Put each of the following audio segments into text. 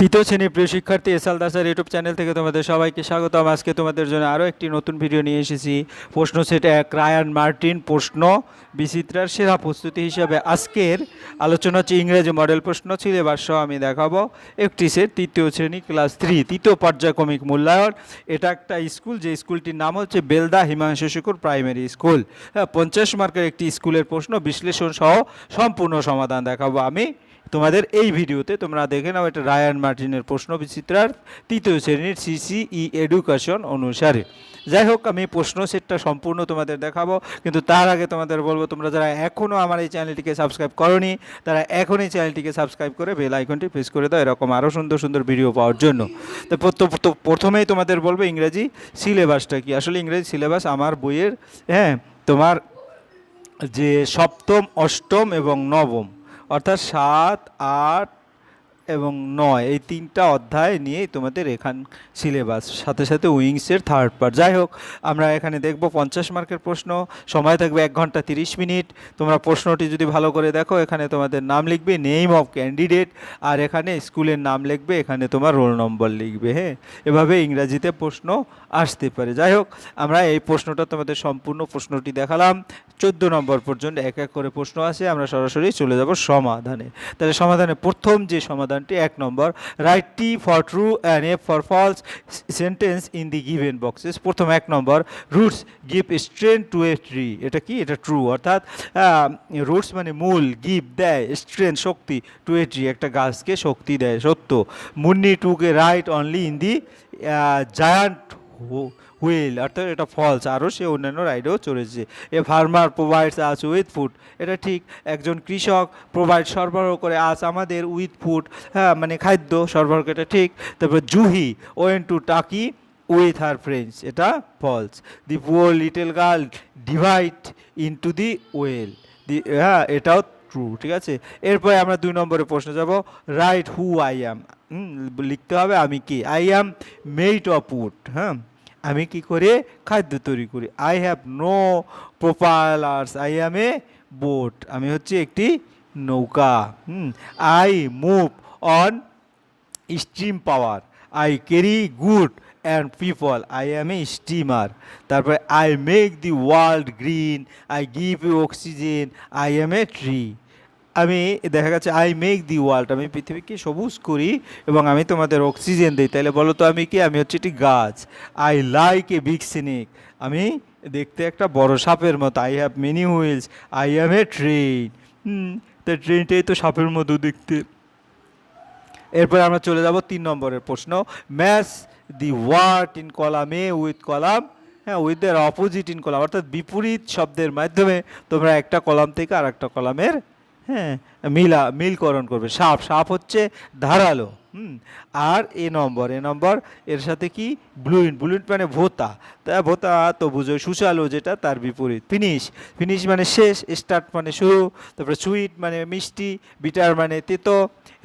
তৃতীয় শ্রেণির প্রিয় শিক্ষার্থী এসআল দাসের ইউটিউব চ্যানেল থেকে তোমাদের সবাইকে স্বাগতম। আজকে তোমাদের জন্য আরও একটি নতুন ভিডিও নিয়ে এসেছি। প্রশ্ন সেট এক, রায়ান মার্টিন, প্রশ্ন বিচিত্রার সেরা প্রস্তুতি হিসাবে। আজকের আলোচনা হচ্ছে ইংরেজি মডেল প্রশ্ন, সিলেবাস সহ আমি দেখাবো। একটি সেট, তৃতীয় শ্রেণি, ক্লাস থ্রি, তৃতীয় পর্যায়ক্রমিক মূল্যায়ন। এটা একটা স্কুল, যে স্কুলটির নাম হচ্ছে বেলদা হিমাংশু শুকুর প্রাইমারি স্কুল। হ্যাঁ পঞ্চাশ মার্কের একটি স্কুলের প্রশ্ন বিশ্লেষণ সহ সম্পূর্ণ সমাধান দেখাবো আমি। তোমাদের এই ভিডিওতে তোমরা দেখে নাও এটা রায়ান মার্টিনের প্রশ্ন বিচিত্রার তৃতীয় শ্রেণির সিসিই এডুকেশন অনুসারে। যাই হোক, আমি প্রশ্ন সেটটা সম্পূর্ণ তোমাদের দেখাবো, কিন্তু তার আগে তোমাদের বলব, তোমরা যারা এখনও আমার এই চ্যানেলটিকে সাবস্ক্রাইব করনি, তারা এখনই চ্যানেলটিকে সাবস্ক্রাইব করে বেল আইকনটি প্রেস করে দাও, এরকম আরও সুন্দর সুন্দর ভিডিও পাওয়ার জন্য। তো প্রথ- প্রথমেই তোমাদের বলব ইংরেজি সিলেবাসটা কি? আসলে ইংরেজি সিলেবাস আমার বইয়ের হ্যাঁ তোমার যে সপ্তম, অষ্টম এবং নবম অর্থাৎ সাত আট এবং নয়, এই তিনটা অধ্যায় নিয়েই তোমাদের এখান সিলেবাস। সাথে সাথে উইংসের থার্ড পার্ট যাই হোক, আমরা এখানে দেখব পঞ্চাশ মার্কের প্রশ্ন, সময় থাকবে এক ঘণ্টা তিরিশ মিনিট। তোমরা প্রশ্নটি যদি ভালো করে দেখো, এখানে তোমাদের নাম লিখবে নেম অফ ক্যান্ডিডেট আর এখানে স্কুলের নাম লিখবে, এখানে তোমার রোল নম্বর লিখবে হ্যাঁ? এভাবে ইংরাজিতে প্রশ্ন আসতে পারে। যাই হোক, আমরা এই প্রশ্নটা তোমাদের সম্পূর্ণ প্রশ্নটি দেখালাম। চোদ্দ নম্বর পর্যন্ত এক এক করে প্রশ্ন আসে, আমরা সরাসরি চলে যাব সমাধানে। তাহলে সমাধানে প্রথম যে সমাধানটি এক নম্বর write T for true and F for false sentence in the given boxes প্রথম এক নম্বর roots give strength to a tree এটা কি? এটা ট্রু অর্থাৎ রুটস মানে মূল গিভ দেয় স্ট্রেন শক্তি টু এ ট্রি একটা গাছকে শক্তি দেয়, সত্য। Munni took a ride only in the giant wheel, অর্থাৎ এটা ফলস আরও সে অন্যান্য রাইডেও চলেছে। A farmer provides us with food এটা ঠিক, একজন কৃষক প্রোভাইড সরবরাহ করে আস আমাদের উইথ ফুড হ্যাঁ মানে খাদ্য সরবরাহ করে এটা ঠিক। তারপর Juhi went to talk with her friends এটা false the poor little girl divide into the well the হ্যাঁ এটাও ট্রু ঠিক আছে? এরপরে আমরা দুই নম্বরে প্রশ্ন যাব রাইট হু আই অ্যাম লিখতে হবে আমি কি। I am made of wood হ্যাঁ? আমি কি করে? খাদ্য তৈরি করি। I have no propellers I am a boat আমি হচ্ছে একটি নৌকা। I move on steam power I carry good and people I am a steamer তারপরে I make the world green I give you oxygen I am a tree আমি, দেখা গেছে I make the world আমি পৃথিবীকে সবুজ করি এবং আমি তোমাদের অক্সিজেন দিই। তাহলে বলো তো আমি কি? আমি হচ্ছে একটি গাছ। I like a big snake আমি দেখতে একটা বড় সাপের মতো। I have many wheels I am a train তো ট্রেনটাই তো সাপের মতো দেখতে। এরপরে আমরা চলে যাব তিন নম্বরের প্রশ্ন। Match the word in column A with column হ্যাঁ with their opposite in column অর্থাৎ বিপরীত শব্দের মাধ্যমে তোমরা একটা কলাম থেকে আর একটা কলামের হ্যাঁ মিলা, মিলকরণ করবে। সাপ সাপ হচ্ছে ধারালো, হুম? আর এ নম্বর এ নম্বর, এর সাথে কি? ব্লুইন্ট ব্লুইন্ট মানে ভোতা। তা ভোতা তো বুঝো সুশালো যেটা, তার বিপরীত। ফিনিশ ফিনিশ মানে শেষ, স্টার্ট মানে শুরু, তারপরে সুইট মানে মিষ্টি, বিটার মানে তেতো,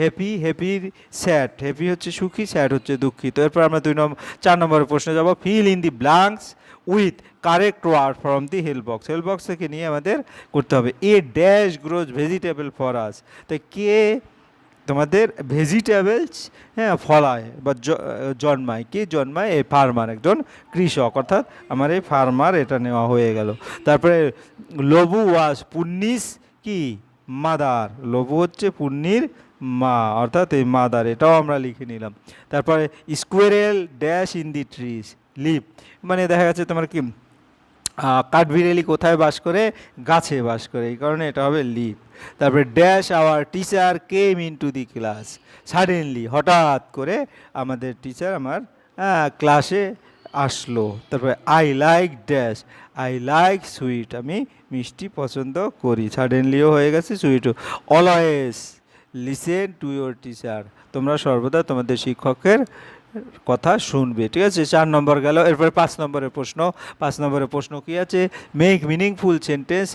হ্যাপি হ্যাপির স্যাড, হ্যাপি হচ্ছে সুখী, স্যাড হচ্ছে দুঃখিত। এরপর আমরা দুই নম্বর চার নম্বরের প্রশ্ন যাব। Fill in the blanks with correct word from the help box help box থেকে নিয়ে আমাদের করতে হবে। A dash grows vegetable for us. তো কে তোমাদের ভেজিটেবলস হ্যাঁ ফলায় বা জন্মায়? কে জন্মায়? এই ফার্মার একজন কৃষক। অর্থাৎ আমার এই ফার্মার এটা নেওয়া হয়ে গেল। তারপরে লবু ওয়াস পুন্নিস কি? মাদার। লবু হচ্ছে পুণ্যির মা, অর্থাৎ এই মাদার, এটাও আমরা লিখে নিলাম। তারপরে squirrel dash in the trees leap মানে দেখা যাচ্ছে তোমার কি কাঠবিড়ালি কোথায় বাস করে? গাছে বাস করে। এই কারণে এটা হবে লিপ তারপরে dash our teacher came into the class suddenly হঠাৎ করে আমাদের টিচার আমার ক্লাসে আসলো। তারপরে I like dash I like sweet আমি মিষ্টি পছন্দ করি। সাডেনলিও হয়ে গেছে সুইটও always listen to your teacher তোমরা সর্বদা তোমাদের শিক্ষকের কথা শুনবে, ঠিক আছে? চার নম্বর গেল, এরপরে পাঁচ নম্বরের প্রশ্ন। পাঁচ নম্বরের প্রশ্ন কি আছে? Make meaningful sentence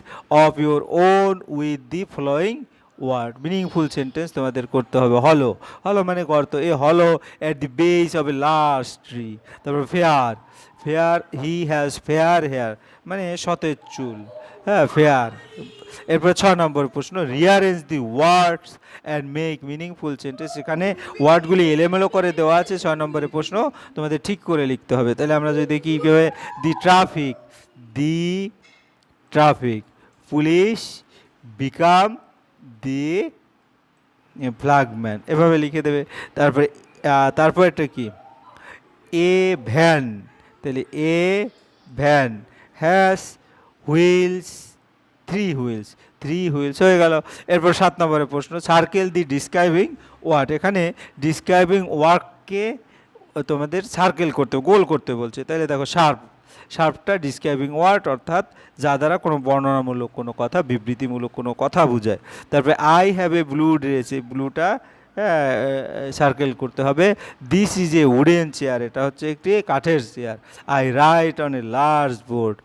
of your own with the following word meaningful sentence তোমাদের করতে হবে হলো হলো মানে গর্ত a hole at the base of a last tree তারপর fair fair he has fair hair মানে সতেজ চুল। হ্যাঁ ফেয়ার এরপর ছ নম্বর প্রশ্ন rearrange the words and make meaningful sentence এখানে ওয়ার্ডগুলি এলোমেলো করে দেওয়া আছে। ছয় নম্বরের প্রশ্ন, তোমাদের ঠিক করে লিখতে হবে। তাহলে আমরা যদি দেখি কীভাবে the traffic the traffic police became the flagman এভাবে লিখে দেবে। তারপরে আহ, তারপরেরটা কি? A van. তাহলে a van has wheels three wheels. Three wheels হয়ে গেল। এরপর সাত নম্বরের প্রশ্ন সার্কেল দি ডিসক্রাইবিং ওয়ার্ড। এখানে ডিসক্রাইবিং ওয়ার্ককে তোমাদের সার্কেল করতে গোল করতে বলছে। তাহলে দেখো শার্প শার্পটা ডিসক্রাইবিং ওয়ার্ড অর্থাৎ যা দ্বারা কোনো বর্ণনামূলক কোনো কথা, বিবৃতিমূলক কোনো কথা বোঝায়। তারপরে I have a blue dress এই ব্লুটা সার্কেল করতে হবে। This is a wooden chair এটা হচ্ছে একটি কাঠের chair I write on a large board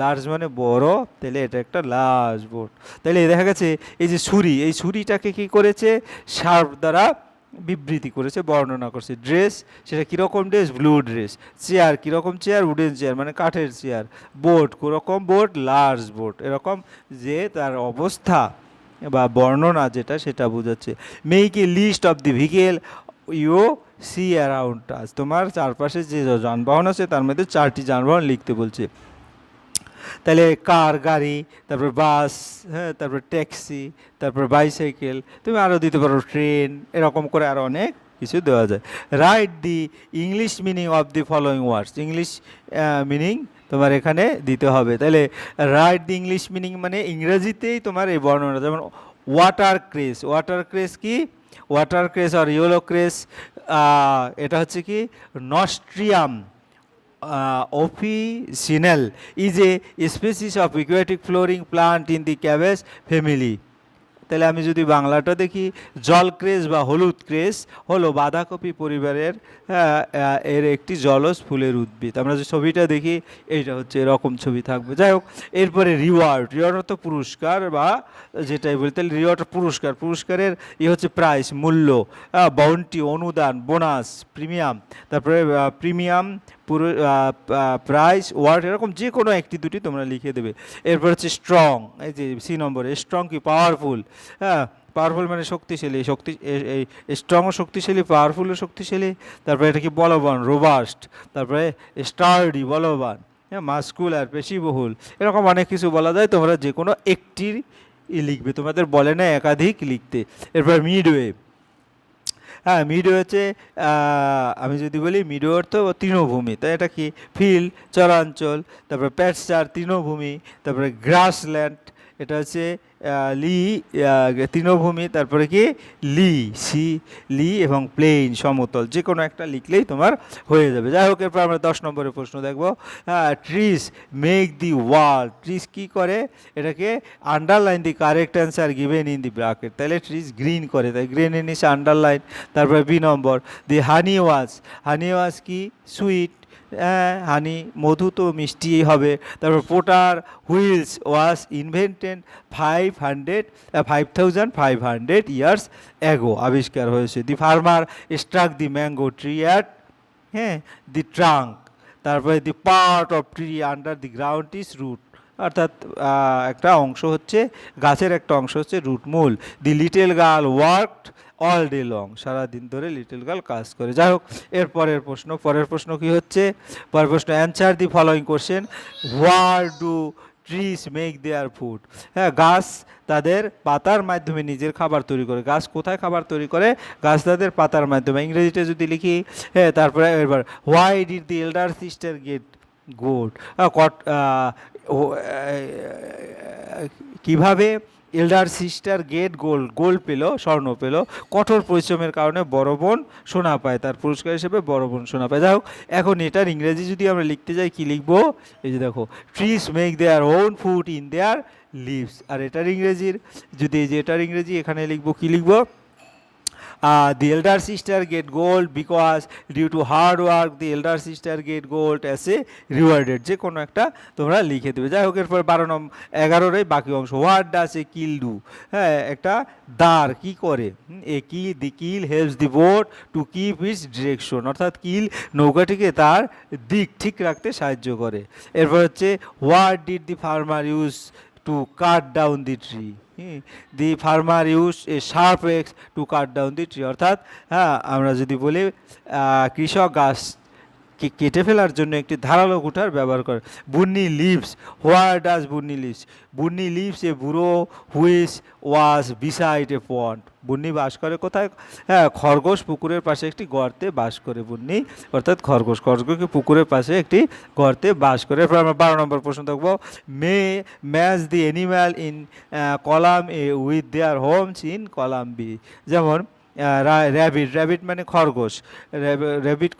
large মানে বড়, তাহলে এটা একটা লার্জ বোর্ড তাহলে দেখা গেছে, এই যে ছুরি, এই ছুরিটাকে কি করেছে? শার্প দ্বারা বিবৃতি করেছে, বর্ণনা করছে। ড্রেস সেটা কীরকম ড্রেস ব্লু ড্রেস চেয়ার কীরকম চেয়ার উডেন চেয়ার মানে কাঠের চেয়ার বোট কীরকম বোট লার্জ বোট এরকম যে তার অবস্থা বা বর্ণনা যেটা, সেটা বোঝাচ্ছে। A list of the vehicle you see around তোমার চারপাশে যে যানবাহন আছে, তার মধ্যে চারটি যানবাহন লিখতে বলছে। তাহলে কার গাড়ি, তারপর বাস হ্যাঁ তারপর ট্যাক্সি, তারপর বাইসাইকেল, তুমি আরও দিতে পারো ট্রেন, এরকম করে আরও অনেক কিছু দেওয়া যায়। Write the English meaning of the following words English meaning তোমার এখানে দিতে হবে। তাহলে রাইট দি ইংলিশ মিনিং মানে ইংরেজিতেই তোমার এই বর্ণনা। যেমন ওয়াটার ক্রেস ওয়াটার ক্রেস কি? ওয়াটার ক্রেস আর ইয়েলো ক্রেস এটা হচ্ছে কি? নস্ট্রিয়াম officinal is a species of aquatic flowering plant in the cabbage family. তাহলে আমি যদি বাংলাটা দেখি, জল ক্রেস বা হলুদ ক্রেস হলো বাঁধাকপি পরিবারের এর একটি জলজ ফুলের উদ্ভিদ। আমরা যে ছবিটা দেখি, এইটা হচ্ছে এরকম ছবি থাকবে। যাই হোক, এরপরে রিওয়ার্ড। রিওয়ার্ড অর্থ পুরস্কার বা যেটাই বলি, তাহলে রিওয়ার্ড পুরস্কার। পুরস্কারের ই হচ্ছে প্রাইস, মূল্য বাউন্টি অনুদান বোনাস প্রিমিয়াম তারপরে প্রিমিয়াম পুরো প্রাইস ওয়ার্ড এরকম যে কোনো একটি দুটি তোমরা লিখে দেবে। এরপর হচ্ছে স্ট্রং এই যে সি নম্বরে স্ট্রং কি পাওয়ারফুল হ্যাঁ পাওয়ারফুল মানে শক্তিশালী, শক্তি এই স্ট্রংও শক্তিশালী পাওয়ারফুলও শক্তিশালী, তারপরে এটা কি বলবান রোবাস্ট তারপরে স্টার্ডি বলবান হ্যাঁ মাস্কুলার পেশিবহুল, এরকম অনেক কিছু বলা যায়, তোমরা যে কোনো একটির লিখবে, তোমাদের বলে না একাধিক লিখতে। এরপর মিডওয়ে হ্যাঁ মিডো হচ্ছে আমি যদি বলি মিডো অর্থ তৃণভূমি তো এটা কি? ফিল্ড চরাঞ্চল, তারপরে প্যাটসার, তৃণভূমি, তারপরে গ্রাসল্যান্ড, এটা হচ্ছে লি তৃণভূমি, তারপরে কি? লি, সি, লি এবং প্লেন সমতল। যে কোনো একটা লিখলেই তোমার হয়ে যাবে। যাই হোক, এরপর আমরা দশ নম্বরের প্রশ্ন দেখব। হ্যাঁ trees, make the wall trees কি করে? এটাকে underline the correct answer given in the bracket তাহলে ট্রিস গ্রিন করে। তাই গ্রিনের নিচে আন্ডারলাইন তারপরে বি নম্বর। দি হানি ওয়াজ। হানি ওয়াজ কি? সুইট। হ্যাঁ হানি, মধু তো মিষ্টিই হবে। তারপর potter wheels was invented five hundred five thousand five hundred years ago আবিষ্কার হয়েছে। The farmer struck the mango tree at হ্যাঁ দি ট্রাঙ্ক তারপরে the part of tree under the ground is root অর্থাৎ একটা অংশ হচ্ছে, গাছের একটা অংশ হচ্ছে রুট মূল। The little girl worked all day long সারাদিন ধরে লিটল গার্ল কাজ করে। যাই হোক, এর পরের প্রশ্ন পরের প্রশ্ন কি হচ্ছে? পরের প্রশ্ন answer the following question where do trees make their food হ্যাঁ গাছ তাদের পাতার মাধ্যমে নিজের খাবার তৈরি করে। গাছ কোথায় খাবার তৈরি করে? গাছ তাদের পাতার মাধ্যমে। ইংরেজিতে যদি লিখি হ্যাঁ তারপরে এবার why did the elder sister get good got কীভাবে elder sister get gold gold পেল, স্বর্ণ পেল। কঠোর পরিশ্রমের কারণে বড় বোন সোনা পায়, তার পুরস্কার হিসেবে বড় বোন সোনা পায়। যাই এখন এটার ইংরেজি যদি আমরা লিখতে যাই, কি লিখব? এই যে দেখো trees make their own food in their leaves আর এটার ইংরেজির, যদি এই যে এটার ইংরেজি, এখানে লিখব, কী লিখব? The elder sister get gold because due to hard work the elder sister get gold as a rewarded যে কোনো একটা তোমরা লিখে দেবে। যাই হোক, এরপর বারো নম্বর এগারোর এই বাকি অংশ। What does a keel do হ্যাঁ একটা দাঁড় কি করে? এ কি the keel helps the boat to keep its direction অর্থাৎ কিল নৌকাটিকে তার দিক ঠিক রাখতে সাহায্য করে। এরপর হচ্ছে what did the farmer use to cut down the tree the farmer use a sharp axe to cut down the tree অর্থাৎ হ্যাঁ আমরা যদি বলি কৃষক গাছ কেটে ফেলার জন্য একটি ধারালো কুঠার ব্যবহার করে। Bunny lives where does Bunny lives? Bunny lives a burrow which was beside a pond. Bunny বাস করে কোথায়? হ্যাঁ খরগোশ পুকুরের পাশে একটি গর্তে বাস করে বুন্নি। অর্থাৎ খরগোশ খরগোশকে পুকুরের পাশে একটি গর্তে বাস করে? এরপর আমরা বারো নম্বর প্রশ্ন দেখব। মে, match the animal in column A with their homes in column B যেমন র্যাবিট র্যাবিট মানে খরগোশ। র্যাবিট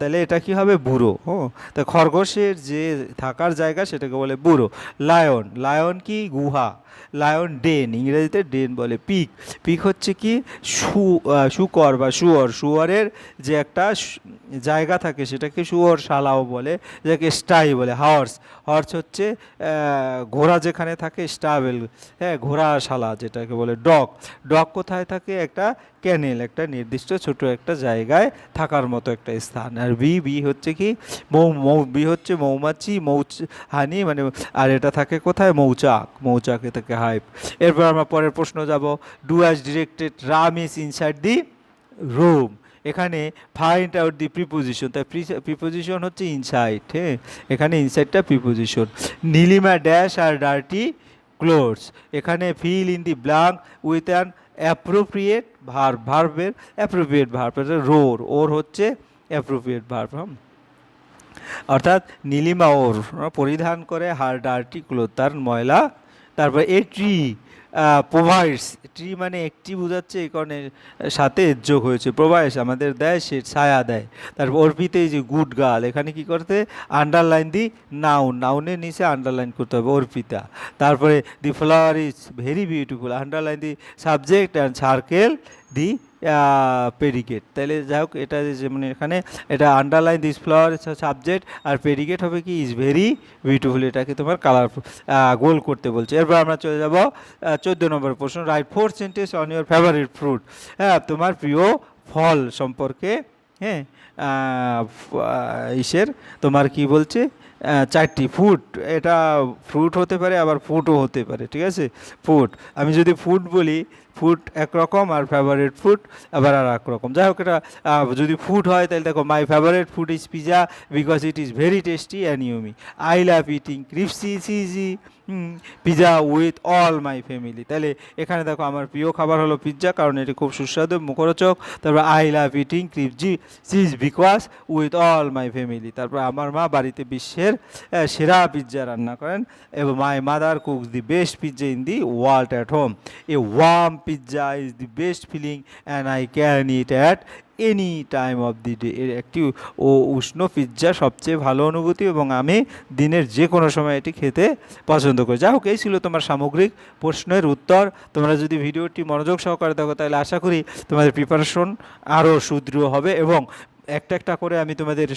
তাহলে এটা কি হবে? বুড়ো। ও তা খরগোশের যে থাকার জায়গা সেটাকে বলে বুড়ো। লায়ন লায়ন কি? গুহা। লায়ন ডেন ইংরেজিতে ডেন বলে পিক পিক হচ্ছে কি? আহ, শুকর বা শুয়োর। শুয়োরের যে একটা জায়গা থাকে সেটাকে শুয়োর শালাও বলে যাকে স্টাই বলে হর্স হর্স হচ্ছে ঘোড়া যেখানে থাকে স্টাবেল হ্যাঁ ঘোড়া শালা যেটাকে বলে ডগ। ডগ কোথায় থাকে? একটা ক্যানেল একটা নির্দিষ্ট ছোট একটা জায়গায় থাকার মতো একটা স্থান। আর বি বি হচ্ছে কি? মৌ মৌ বি হচ্ছে মৌমাছি মৌচ হানি মানে আর এটা থাকে কোথায়? মৌচাক, মৌচাকে থাকে হাইপ। এরপর আমরা পরের প্রশ্ন যাব। Do as directed Ram is inside the room এখানে ফাইন্ড আউট দি প্রিপোজিশন তাই প্রিপোজিশন হচ্ছে ইনসাইড হ্যাঁ? এখানে ইনসাইডটা প্রিপোজিশন নীলিমা ড্যাশ আর ডার্টি ক্লোথস এখানে fill in the blank with an appropriate verb ভার্বের অ্যাপ্রোপ্রিয়েট ভার্ব রোর ওর হচ্ছে অ্যাপ্রোপ্রিয়েট ভার্ব অর্থাৎ নীলিমা ওর, পরিধান করে হার ডার্টি ক্লোথ তার ময়লা, তারপর এ ট্রি প্রোভাইডস ট্রি মানে একটি বোঝাচ্ছে এই সাথে যোগ হয়েছে। প্রোভাইডস আমাদের দেয়, সে ছায়া দেয়। তারপর অর্পিতে যে গুড গাল এখানে কি করতে আন্ডারলাইন দি নাউন নাউনের নিচে আন্ডারলাইন করতে হবে অর্পিতা। তারপরে the flower is very beautiful underline the subject and circle the predicate তাহলে যাই হোক, এটা যে মানে এখানে এটা আন্ডারলাইন দিস ফ্লাওয়ার সাবজেক্ট আর পেরিগেট হবে কি ইজ ভেরি বিউটিফুল এটাকে তোমার কালার গোল করতে বলছে। এরপর আমরা চলে যাব চোদ্দ নম্বর প্রশ্ন। Write four sentence on your favourite fruit হ্যাঁ তোমার প্রিয় ফল সম্পর্কে হ্যাঁ ইসের তোমার কি বলছে? চারটি ফুড এটা ফ্রুট হতে পারে, আবার ফুডও হতে পারে, ঠিক আছে? ফুড আমি যদি ফুড বলি ফুড একরকম আর ফেভারিট ফুড আবার আর এক রকম। যাই হোক, এটা যদি ফুড হয়, তাহলে দেখো my favourite food is pizza because it is very tasty and yummy I love eating crispy cheesy pizza with all my family তাহলে এখানে দেখো আমার প্রিয় খাবার হলো পিৎজা কারণ এটি খুব সুস্বাদু, মুখরোচক। তারপর I love eating crispy cheese because with all my family তারপর আমার মা বাড়িতে বিশ্বের সেরা পিৎজা রান্না করেন এবং my mother cooks the best pizza in the world at home a warm pizza is the best feeling and I can eat at any time of the day এর একটি ও উষ্ণ পিৎজা সবচেয়ে ভালো অনুভূতি এবং আমি দিনের যে কোনো সময় এটি খেতে পছন্দ করি। যাই হোক, এই ছিল তোমার সামগ্রিক প্রশ্নের উত্তর। তোমরা যদি ভিডিওটি মনোযোগ সহকারে দেখো, তাহলে আশা করি তোমাদের প্রিপারেশন আরও সুদৃঢ় হবে এবং একটা একটা করে আমি তোমাদের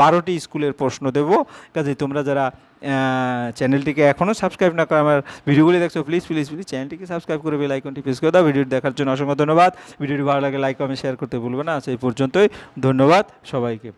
বারোটি স্কুলের প্রশ্ন দেবো। কাজে তোমরা যারা চ্যানেলটিকে এখনও সাবস্ক্রাইব না করে আমার ভিডিওগুলি দেখছ প্লিজ প্লিজ প্লিজ চ্যানেলটিকে সাবস্ক্রাইব করে বেল আইকনটি প্রেস করে দাও। ভিডিওটি দেখার জন্য অসংখ্য ধন্যবাদ। ভিডিওটি ভালো লাগে লাইক কমেন্ট শেয়ার করতে ভুলবে না। সেই পর্যন্তই। ধন্যবাদ সবাইকে।